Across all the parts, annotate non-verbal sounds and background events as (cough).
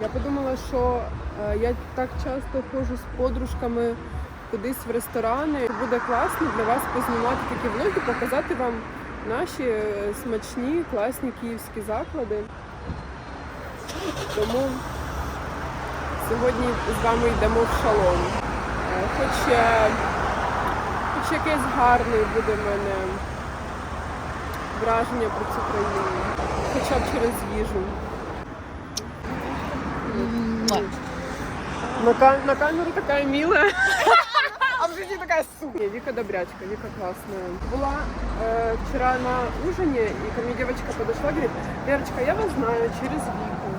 Я подумала, що е, я так часто ходжу з подружками кудись в ресторани. Буде класно для вас познімати такі влоги, показати вам наші е, смачні, класні київські заклади. Тому сьогодні з вами йдемо в шалом. Е, Хоч, хоч якесь гарне буде в мене враження про цю країну, хоча б через їжу. На, ка- на камеру такая милая. (laughs) А в жизни такая сука. Вика добрячка, Вика классная. Была э, вчера на ужине, и ко мне девочка подошла, говорит, Верочка, я вас знаю через Вику.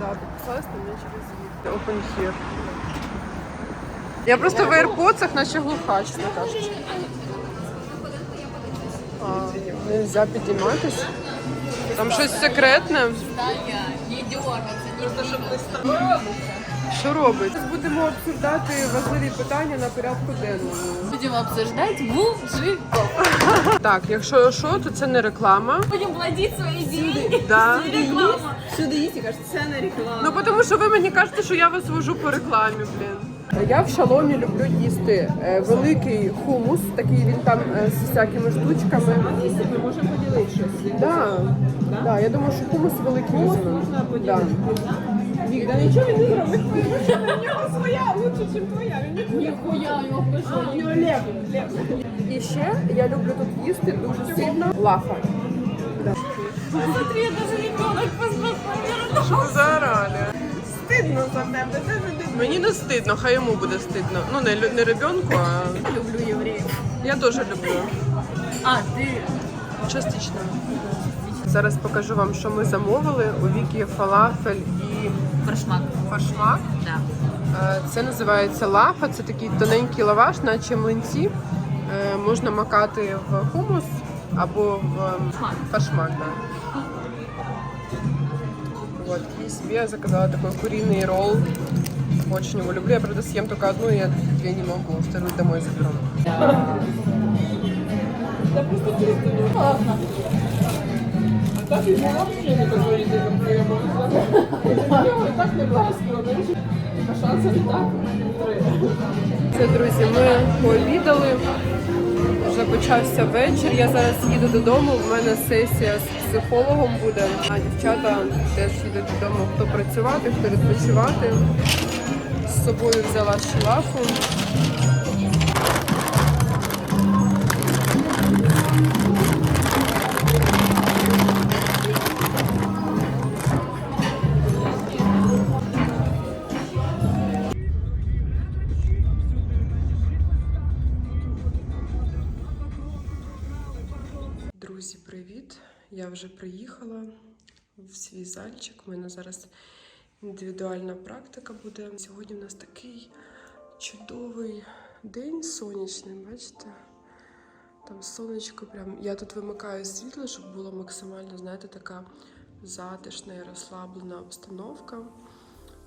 Да, подписалась на меня через Вику. Open here. Я просто в AirPods, наче глуха, чесно кажучи. А, нельзя підійматись. Там щось секретне. Не дергаться, не Що робить? Зараз будемо обсуждати важливі питання на порядку денному. Будем обсуждать мужиков. Так, якщо що, то це не реклама. Будем плодить свои идеи. Да. Реклама. Всюди їсти, кажуть, це не реклама. Ну тому що ви мені кажете, що я вас вожу по рекламі, блін. Я в шаломі люблю їсти е, великий хумус, такий він там е, з всякими штучками. Ми можемо поділити щось. Да. Да, я думаю, що хумус великий Хумус візьмемо. можна Да. поділити. Вік, да нічого він не зробить. У нього своя лучше, ніж твоя. Він не Нихуя, я покажу. У нього лев. лев. І ще я люблю тут їсти дуже сильно лафа. Смотри, я даже ребенок познакомил. Що заради? Стидно за тебе. Це ж не Мені не стидно, хай йому буде стидно. Ну не, лю- не ребенку, а люблю євреїв. я теж люблю. А, ты Частично. Зараз покажу вам, що ми замовили. У Вікі фалафель і прошмак. фаршмак. Да. Е, Це називається лафа. Це такий тоненький лаваш, наче млинці. Е, Можна макати в хумус або в ем, Фаршмак. фаршмак. Да. Вот. И себе я заказала такой куриный ролл. Очень его люблю. Я, правда, съем только одну, я две не могу. Вторую домой заберу. Так і не позволити нам прийому. Так не. А шанси не так. Це, друзі, ми пообідали. Вже почався вечір. Я зараз їду додому. У мене сесія з психологом буде. А дівчата теж їдуть додому, хто працювати, хто відпочивати. З собою взяла шилафу. Я вже приїхала в свій зальчик. У мене зараз індивідуальна практика буде. Сьогодні у нас такий чудовий день сонячний, бачите? Там сонечко прям. Я тут вимикаю світло, щоб було максимально, знаєте, така затишна і розслаблена обстановка.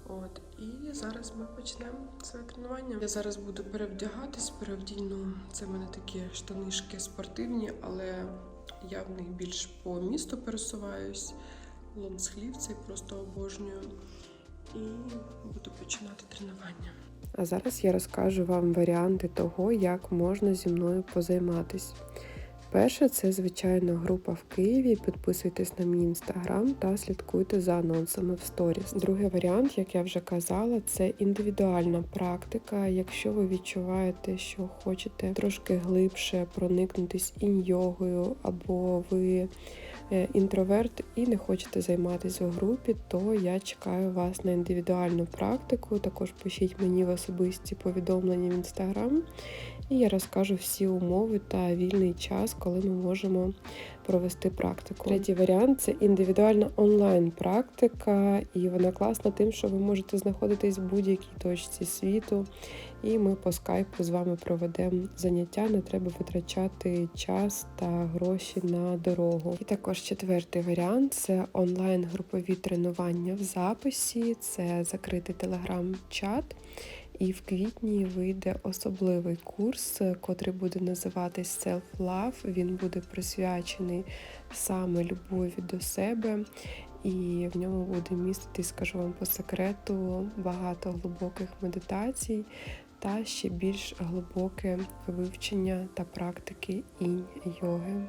От, і зараз ми почнемо своє тренування. Я зараз буду перевдягатись, перевдільну. Це в мене такі штанишки спортивні, але я в них більш по місту пересуваюсь. Лонсхлів цей просто обожнюю. І буду починати тренування. А зараз я розкажу вам варіанти того, як можна зі мною позайматись. Перше, це звичайно група в Києві. Підписуйтесь на мій інстаграм та слідкуйте за анонсами в сторіс. Другий варіант, як я вже казала, це індивідуальна практика. Якщо ви відчуваєте, що хочете трошки глибше проникнутись інь-йогою, або ви е, інтроверт і не хочете займатися в групі, то я чекаю вас на індивідуальну практику. Також пишіть мені в особисті повідомлення в інстаграм. І я розкажу всі умови та вільний час, коли ми можемо провести практику. Третій варіант це індивідуальна онлайн-практика, і вона класна тим, що ви можете знаходитись в будь-якій точці світу, і ми по скайпу з вами проведемо заняття. Не треба витрачати час та гроші на дорогу. І також четвертий варіант це онлайн-групові тренування в записі, це закритий телеграм-чат. І в квітні вийде особливий курс, котрий буде називатись Self Love. Він буде присвячений саме любові до себе. і в ньому буде містити, скажу вам по секрету, багато глибоких медитацій та ще більш глибоке вивчення та практики інь йоги.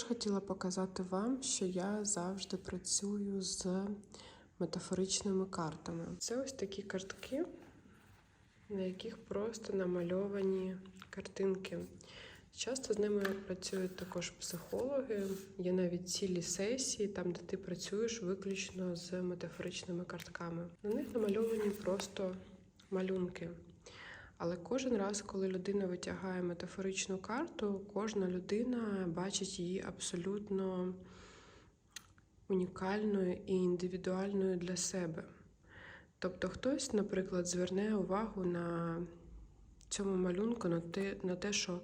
Також хотіла показати вам, що я завжди працюю з метафоричними картами. Це ось такі картки, на яких просто намальовані картинки. Часто з ними працюють також психологи. Є навіть цілі сесії, там, де ти працюєш виключно з метафоричними картками. На них намальовані просто малюнки. Але кожен раз, коли людина витягає метафоричну карту, кожна людина бачить її абсолютно унікальною і індивідуальною для себе. Тобто хтось, наприклад, зверне увагу на цьому малюнку, на те, що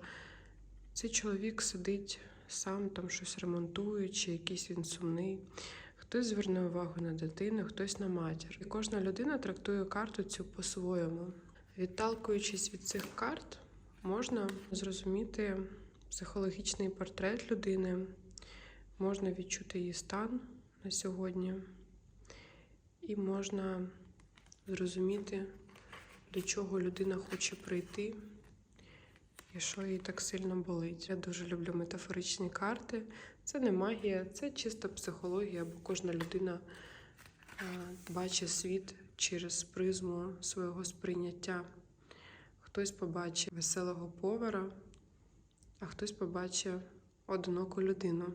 цей чоловік сидить сам там щось ремонтує, чи якийсь він сумний. Хтось зверне увагу на дитину, хтось на матір. І кожна людина трактує карту цю по-своєму. Відталкуючись від цих карт, можна зрозуміти психологічний портрет людини, можна відчути її стан на сьогодні, і можна зрозуміти, до чого людина хоче прийти і що їй так сильно болить. Я дуже люблю метафоричні карти. Це не магія, це чиста психологія, бо кожна людина бачить світ через призму свого сприйняття. Хтось побачить веселого повара, а хтось побачить одиноку людину.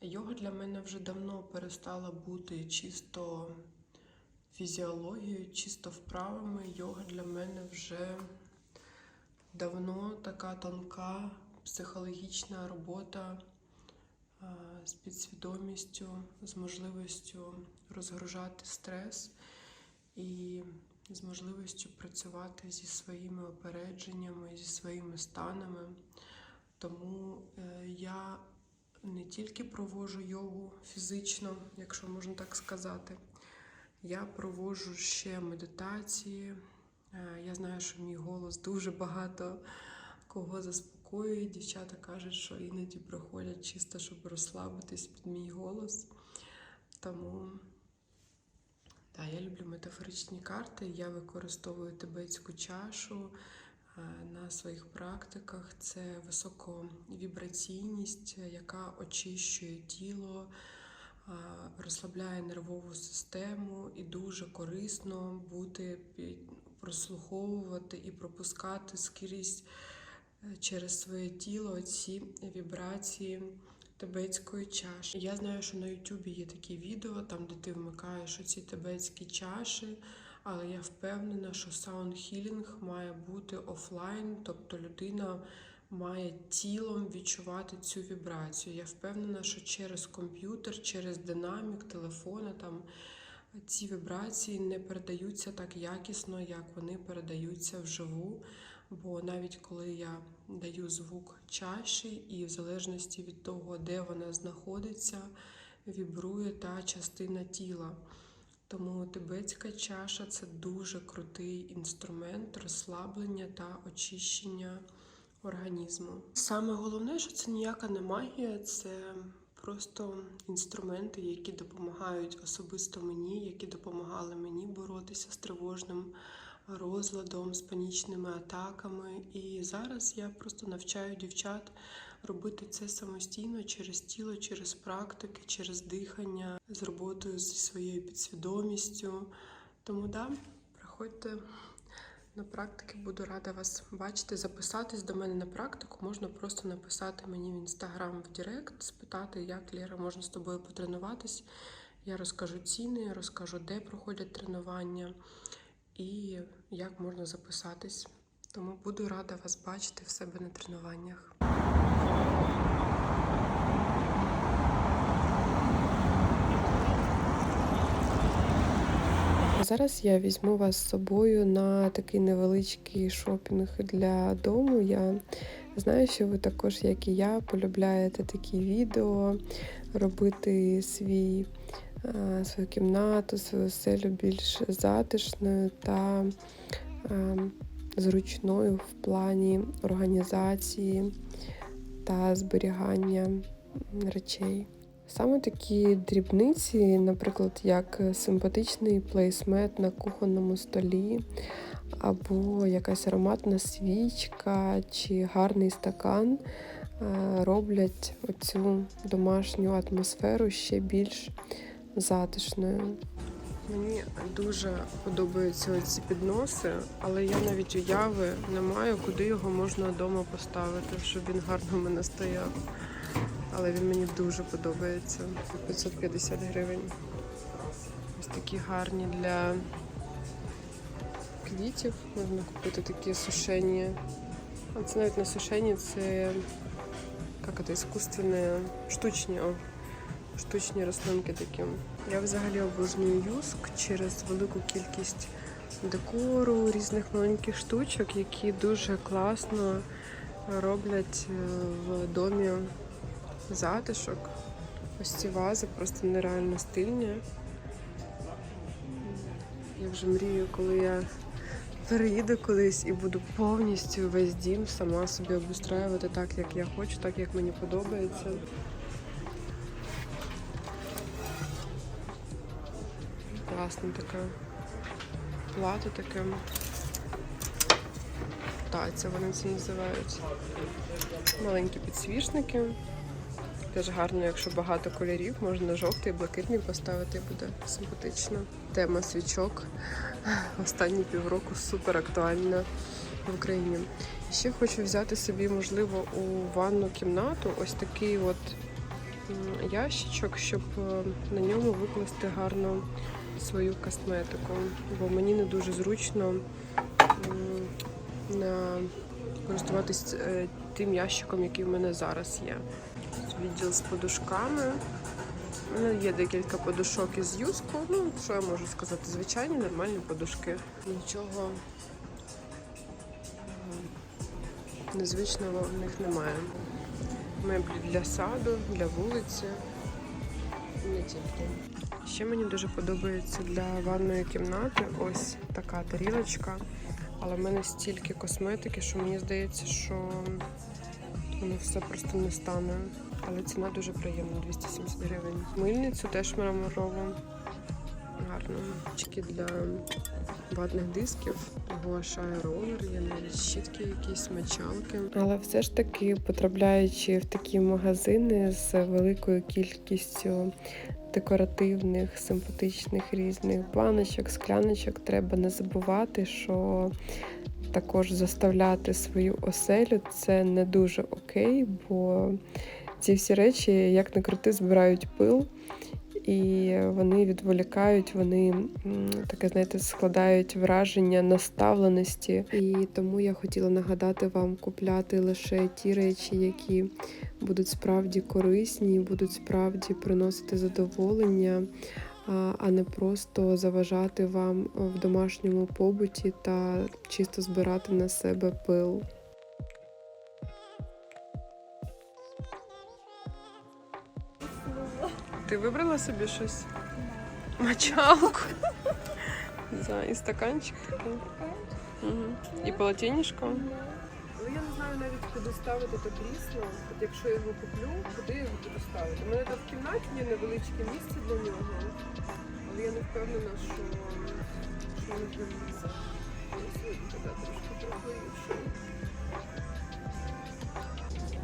Йога для мене вже давно перестала бути чисто фізіологією, чисто вправами. Йога для мене вже давно така тонка психологічна робота з підсвідомістю, з можливістю розгружати стрес і з можливістю працювати зі своїми опередженнями, зі своїми станами. Тому е, я не тільки проводжу йогу фізично, якщо можна так сказати, я проводжу ще медитації. Е, Я знаю, що мій голос дуже багато кого заспокоює. Дівчата кажуть, що іноді приходять чисто, щоб розслабитись під мій голос. Тому так, я люблю метафоричні карти. Я використовую тибетську чашу е, на своїх практиках. Це високовібраційність, яка очищує тіло, е, розслабляє нервову систему і дуже корисно бути прослуховувати і пропускати скрізь через своє тіло ці вібрації тибетської чаші. Я знаю, що на Ютубі є такі відео, там де ти вмикаєш оці тибетські чаші, але я впевнена, що саунд-хілінг має бути офлайн, тобто людина має тілом відчувати цю вібрацію. Я впевнена, що через комп'ютер, через динамік телефона там ці вібрації не передаються так якісно, як вони передаються вживу. Бо навіть коли я даю звук чаші, і в залежності від того, де вона знаходиться, вібрує та частина тіла. Тому тибетська чаша це дуже крутий інструмент розслаблення та очищення організму. Саме головне, що це ніяка не магія, це просто інструменти, які допомагають особисто мені, які допомагали мені боротися з тривожним розладом, з панічними атаками. І зараз я просто навчаю дівчат робити це самостійно через тіло, через практики, через дихання, з роботою зі своєю підсвідомістю. Тому да, приходьте на практики, буду рада вас бачити. Записатись до мене на практику можна просто написати мені в інстаграм в Директ, спитати, як Лера можна з тобою потренуватись. Я розкажу ціни, розкажу, де проходять тренування. і як можна записатись. Тому буду рада вас бачити в себе на тренуваннях. Зараз я візьму вас з собою на такий невеличкий шопінг для дому. Я знаю, що ви також, як і я, полюбляєте такі відео, робити свій, е, свою кімнату, свою селю більш затишною та е, зручною в плані організації та зберігання речей. Саме такі дрібниці, наприклад, як симпатичний плейсмет на кухонному столі, або якась ароматна свічка чи гарний стакан, е, роблять оцю домашню атмосферу ще більш затишною. Мені дуже подобаються ці підноси, але я навіть уяви не маю, куди його можна вдома поставити, щоб він гарно в мене стояв. Але він мені дуже подобається. 550 гривень. Ось такі гарні для квітів. Можна купити такі сушені. А це навіть не сушені, це як це, іскусственні, штучні, о, штучні рослинки такі. Я взагалі обожнюю юск через велику кількість декору, різних маленьких штучок, які дуже класно роблять е, в домі затишок. Ось ці вази просто нереально стильні. Я вже мрію, коли я переїду колись і буду повністю весь дім сама собі обустраювати так, як я хочу, так як мені подобається. Класна така плата таке. Таця вони це називають. Маленькі підсвічники. Теж гарно, якщо багато кольорів, можна жовтий, блакитний поставити, буде симпатично. Тема свічок останні півроку супер актуальна в Україні. Ще хочу взяти собі, можливо, у ванну кімнату ось такий от ящичок, щоб е, на ньому викласти гарно свою косметику. Бо мені не дуже зручно на користуватись е, тим ящиком, який в мене зараз є. Відділ з подушками. У мене є декілька подушок із юску. Ну, що я можу сказати? Звичайні нормальні подушки. Нічого незвичного в них немає. Меблі для саду, для вулиці. Не тільки. Ще мені дуже подобається для ванної кімнати ось така тарілочка. Але в мене стільки косметики, що мені здається, що воно все просто не стане. Але ціна дуже приємна 270 гривень. Мильницю теж мраморову. Гарно. Чки для ватних дисків, гуаша ролер, є навіть щітки якісь, мочалки. Але все ж таки, потрапляючи в такі магазини з великою кількістю декоративних, симпатичних різних баночок, скляночок, треба не забувати, що також заставляти свою оселю це не дуже окей, бо ці всі речі, як не крути, збирають пил. І вони відволікають, вони таке, знаєте, складають враження наставленості. І тому я хотіла нагадати вам купляти лише ті речі, які будуть справді корисні, будуть справді приносити задоволення, а не просто заважати вам в домашньому побуті та чисто збирати на себе пил. Ти вибрала собі щось? Мочалку. Да, і стаканчик такий. Угу. І полотенішко. Ну я не знаю навіть куди ставити те крісло. От якщо я його куплю, куди я його буду ставити? У мене там в кімнаті є невеличке місце для нього, але я не впевнена, що, що трохи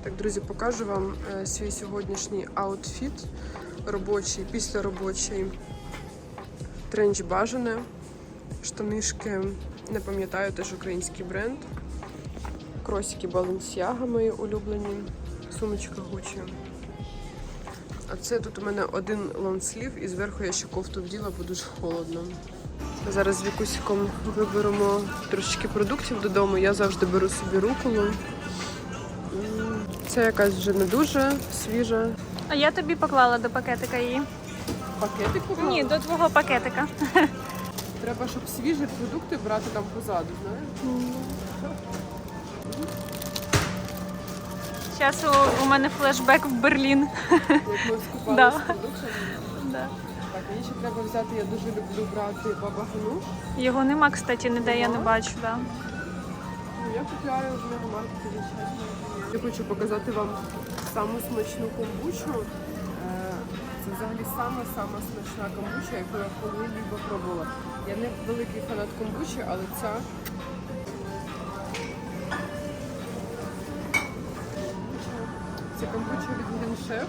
Так, друзі, покажу вам е, свій сьогоднішній аутфіт робочий, післяробочий. Тренч бажане. Штанишки, не пам'ятаю, теж український бренд. Кросики Balenciaga мої улюблені. Сумочка Gucci. А це тут у мене один лонслів і зверху я ще кофту вділа, бо дуже холодно. Зараз з Вікусиком виберемо трошечки продуктів додому. Я завжди беру собі руколу. Це якась вже не дуже свіжа. А я тобі поклала до пакетика її. Пакетик поклала? Ні, до твого пакетика. Треба, щоб свіжі продукти брати там позаду, знаєш? Зараз у, у мене флешбек в Берлін. Як ми (laughs) скупали Да. з продуктами. Да. Так, мені ще треба взяти, я дуже люблю брати баба гануш. Його нема, кстати, ніде я не бачу. Да. Ну, Я купляю в мегамаркеті чесно. Я хочу показати вам саму смачну комбучу. Е, Це взагалі сама-сама смачна комбуча, яку я коли-либо пробувала. Я не великий фанат комбучі, але ця Це комбуча від Chef.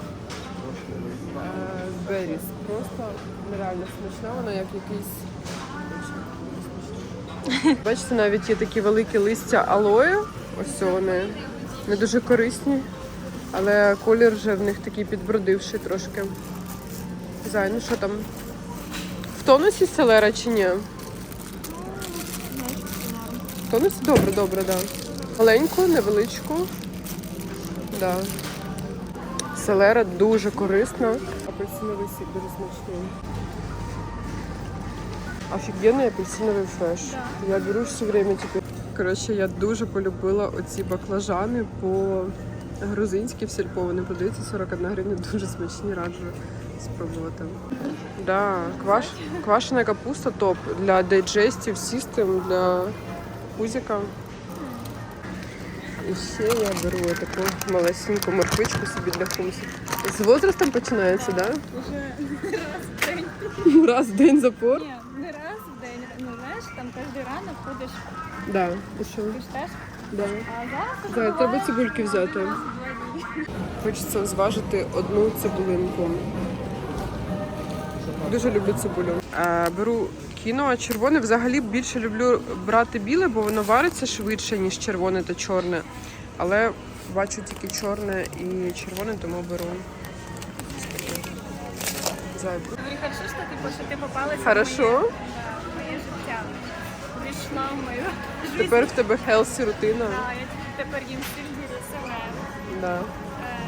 Беріс. Просто нереально смачна, вона як якийсь. Бачите, навіть є такі великі листя алої. Ось вони. Не дуже корисні. Але колір вже в них такий підбродивший трошки. Зай, ну що там? В тонусі селера чи ні? В тонусі добре, добре, так. Да. Маленьку, невеличку. Да. Селера дуже корисна. Апельсиновий сік дуже смачний. Офігенний апельсиновий фреш. Я беру все время теперь. Коротше, я дуже полюбила оці баклажани по грузинськи в сільпо. Вони продаються 41 гривня, (laughs) дуже смачні, раджу спробувати. Да, кваш... квашена капуста топ для дайджестів, систем, для пузика. І ще я беру таку малесеньку морквичку собі для хумусу. З возрастом починається, так? Уже раз в день. Раз в день запор? Ні, не раз в день. Ну знаєш, там кожен ранок ходиш, Да. І що? ти ж теж. Да. Да, треба цибульки взяти. Хочеться зважити одну цибулинку. Дуже люблю цибулю. Е, беру кіно а червоне. Взагалі більше люблю брати біле, бо воно вариться швидше, ніж червоне та чорне. Але бачу тільки чорне і червоне, тому беру. ось таке. Хорошо, що ти попалася Хорошо. Прийшла в мою життя. Тепер в тебе хелсі рутина. Да, я тепер їм сельдірі, селер. Да. Е,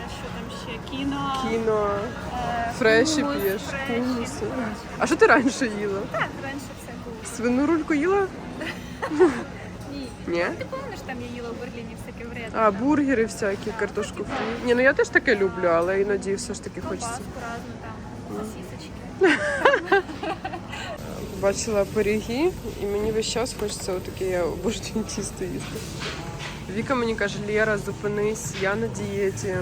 Що там ще? Кіно. Кіно, е, фреші хумус, п'єш. фреші. хумуси. А що ти раніше їла? Так, раніше все було. Свину рульку їла? Ні. Ні. Ти пам'ятаєш, там я їла в Берліні всяке вредне? А, бургери всякі, картошку фрі. Ні, ну я теж таке люблю, але іноді все ж таки хочеться. Колбаску разну там, сосисочки. (laughs) Бачила пиріги, і мені весь час хочеться отаке, я обожнюю тісто їсти. Віка мені каже, Лєра, зупинись, я на дієті.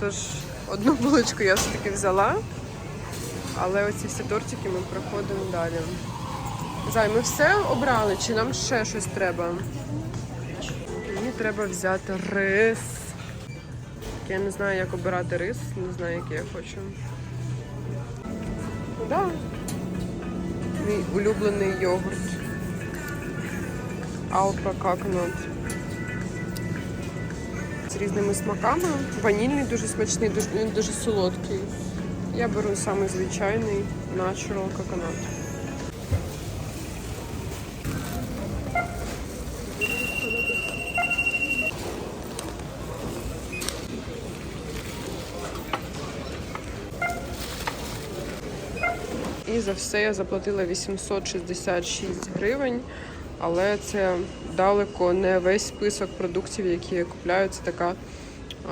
Тож одну булочку я все таки взяла, але оці всі тортики ми проходимо далі. Зай, ми все обрали, чи нам ще щось треба? Мені треба взяти рис. Я не знаю, як обирати рис, не знаю, який я хочу. Да. Мій улюблений йогурт. Алпа Coconut. З різними смаками. Ванільний дуже смачний, дуже, дуже солодкий. Я беру саме звичайний Natural Coconut. За все я заплатила 866 гривень, але це далеко не весь список продуктів, які я купляю. Це така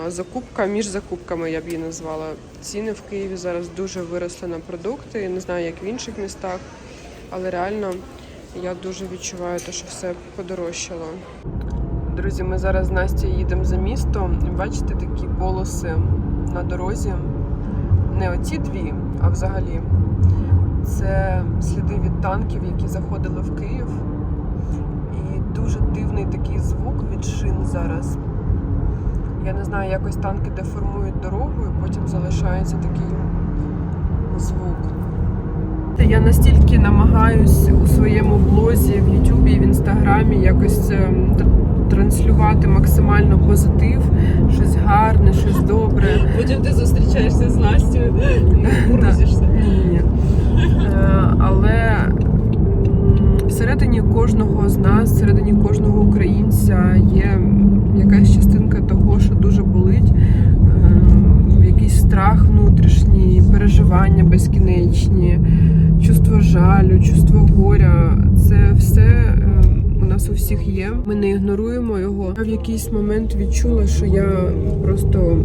закупка між закупками, я б її назвала. Ціни в Києві зараз дуже виросли на продукти. Я не знаю, як в інших містах, але реально я дуже відчуваю те, що все подорожчало. Друзі, ми зараз з Настю їдемо за місто. Бачите такі полоси на дорозі. Не оці дві, а взагалі. Це сліди від танків, які заходили в Київ. І дуже дивний такий звук від шин зараз. Я не знаю, якось танки деформують дорогу і потім залишається такий звук. Я настільки намагаюсь у своєму блозі, в Ютубі і в інстаграмі якось ем, транслювати максимально позитив, щось гарне, щось добре. Потім ти зустрічаєшся з Настю (laughs) і грузишся. Ні, ні. Е, Але всередині кожного з нас, всередині кожного українця є якась частинка того, що дуже болить, е, якийсь страх внутрішній, переживання безкінечні, чувство жалю, чувство горя. Це все е, у нас у всіх є. Ми не ігноруємо його. Я в якийсь момент відчула, що я просто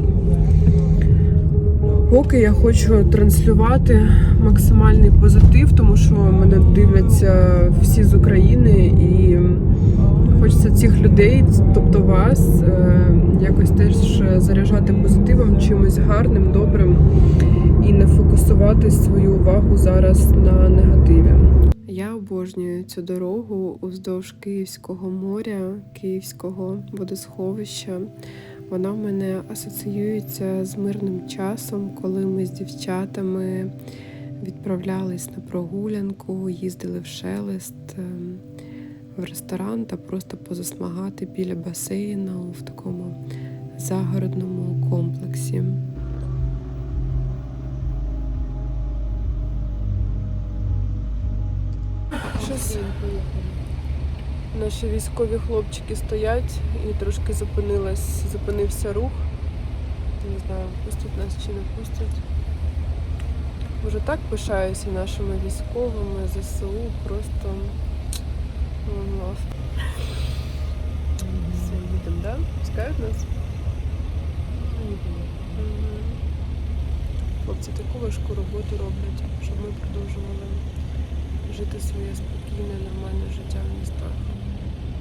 Поки я хочу транслювати максимальний позитив, тому що мене дивляться всі з України, і хочеться цих людей, тобто вас, е, якось теж заряджати позитивом, чимось гарним, добрим і не фокусувати свою увагу зараз на негативі. Я обожнюю цю дорогу уздовж Київського моря, Київського водосховища. Вона в мене асоціюється з мирним часом, коли ми з дівчатами відправлялись на прогулянку, їздили в шелест, ем, в ресторан та просто позасмагати біля басейну в такому загородному комплексі. Щось Наші військові хлопчики стоять і трошки зупинилась, зупинився рух. Не знаю, пустять нас чи не пустять. Вже так пишаюся нашими військовими, ЗСУ, просто one. Все, їдемо, да? Пускають нас? Хлопці таку важку роботу роблять, щоб ми продовжували жити своє спокійне, нормальне життя в містах.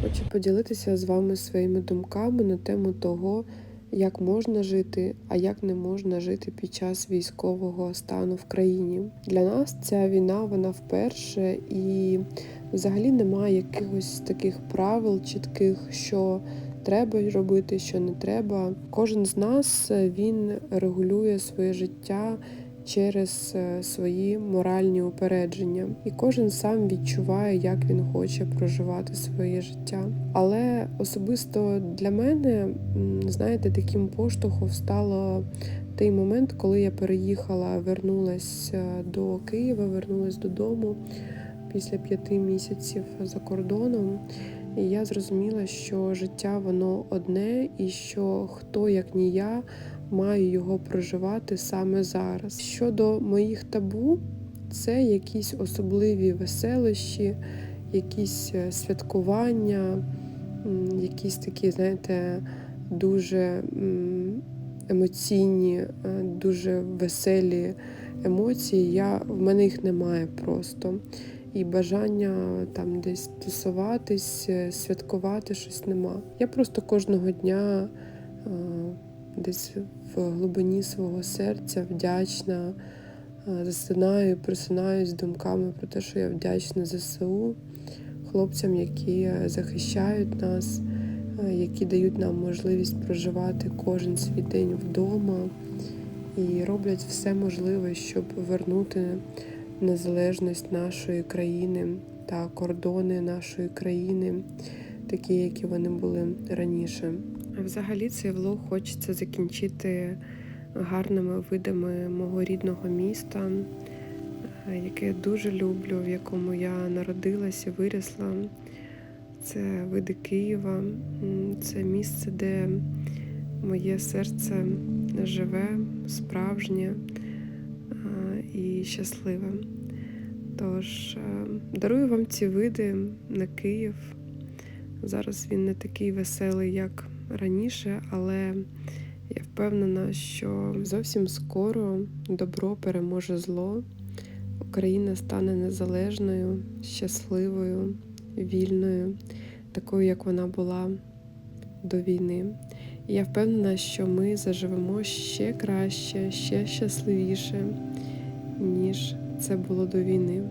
Хочу поділитися з вами своїми думками на тему того, як можна жити, а як не можна жити під час військового стану в країні. Для нас ця війна вона вперше і взагалі немає якихось таких правил чітких, що треба робити, що не треба. Кожен з нас е, він регулює своє життя через е, свої моральні упередження, і кожен сам відчуває, як він хоче проживати своє життя. Але особисто для мене, знаєте, таким поштовхом стало той момент, коли я переїхала, вернулась е, до Києва, вернулась додому після п'яти місяців за кордоном. І я зрозуміла, що життя воно одне, і що хто як ні я маю його проживати саме зараз. Щодо моїх табу, це якісь особливі веселощі, якісь е, святкування, якісь такі, знаєте, дуже емоційні, е, дуже веселі емоції. Я, в мене їх немає просто. І бажання там десь тусуватись, е, святкувати щось нема. Я просто кожного дня десь в глибині свого серця вдячна, е, засинаю, просинаюсь думками про те, що я вдячна ЗСУ, хлопцям, які е, захищають нас, е, які дають нам можливість проживати кожен свій день вдома і роблять все можливе, щоб вернути незалежність нашої країни та кордони нашої країни, такі, які вони були раніше. Взагалі цей влог хочеться закінчити гарними видами мого рідного міста, е, яке я дуже люблю, в якому я народилася, виросла. Це види Києва, це місце, де моє серце живе, справжнє е, і щасливе. Тож е, дарую вам ці види на Київ. Зараз він не такий веселий, як раніше, але я впевнена, що зовсім скоро добро переможе зло. Україна стане незалежною, щасливою, вільною, такою, як вона була до війни. І я впевнена, що ми заживемо ще краще, ще щасливіше, ніж це було до війни.